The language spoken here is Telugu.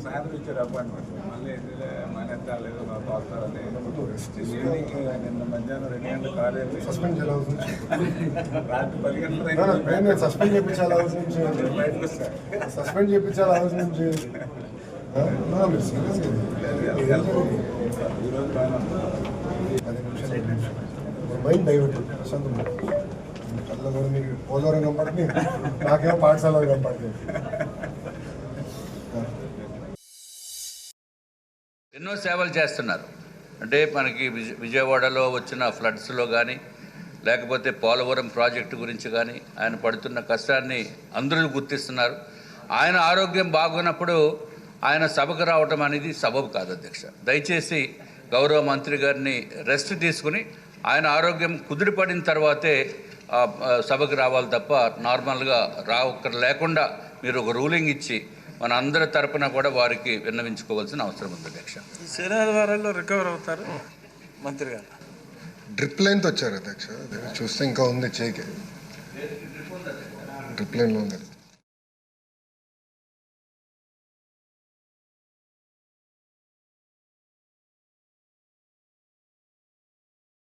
సాయంత్రం ఇచ్చారు అపాయింట్మెంట్ మళ్ళీ ఎందుకులే మానేద్దాం లేదు మా తోస్తారని ఈవినింగ్ నిన్న మధ్యాహ్నం రెండు గంటల కాలేదు సస్పెండ్ చేయాల్సి రాత్రి పది గంటల సస్పెండ్ చేయించాలి నుంచి సస్పెండ్ చేయించాలి అవసరం నుంచి మైండ్ డైవర్ట్ ప్రశాంతం కళ్ళ కూడా మీకు పోలవరం కనపడుతుంది నాకేమో పాఠశాల కనపడుతుంది ఎన్నో సేవలు చేస్తున్నారు. అంటే మనకి విజ- విజయవాడలో వచ్చిన ఫ్లడ్స్లో కానీ లేకపోతే పోలవరం ప్రాజెక్టు గురించి కానీ ఆయన పడుతున్న కష్టాన్ని అందరూ గుర్తిస్తున్నారు. ఆయన ఆరోగ్యం బాగున్నప్పుడు ఆయన సభకు రావటం అనేది సబబు కాదు అధ్యక్ష. దయచేసి గౌరవ మంత్రి గారిని రెస్ట్ తీసుకుని ఆయన ఆరోగ్యం కుదిరిపడిన తర్వాతే సభకు రావాలి తప్ప నార్మల్గా రా లేకుండా మీరు ఒక రూలింగ్ ఇచ్చి మన అందరి తరపున కూడా వారికి విన్నవించుకోవాల్సిన అవసరం ఉంది అధ్యక్ష. శనివారం వారాల్లో రికవర్ అవుతారు మంత్రి గారు. డ్రిప్ లైన్తో వచ్చారు అధ్యక్ష. అదే చూస్తే ఇంకా ఉంది చేయికి. డ్రిప్ లైన్లో ఉంది.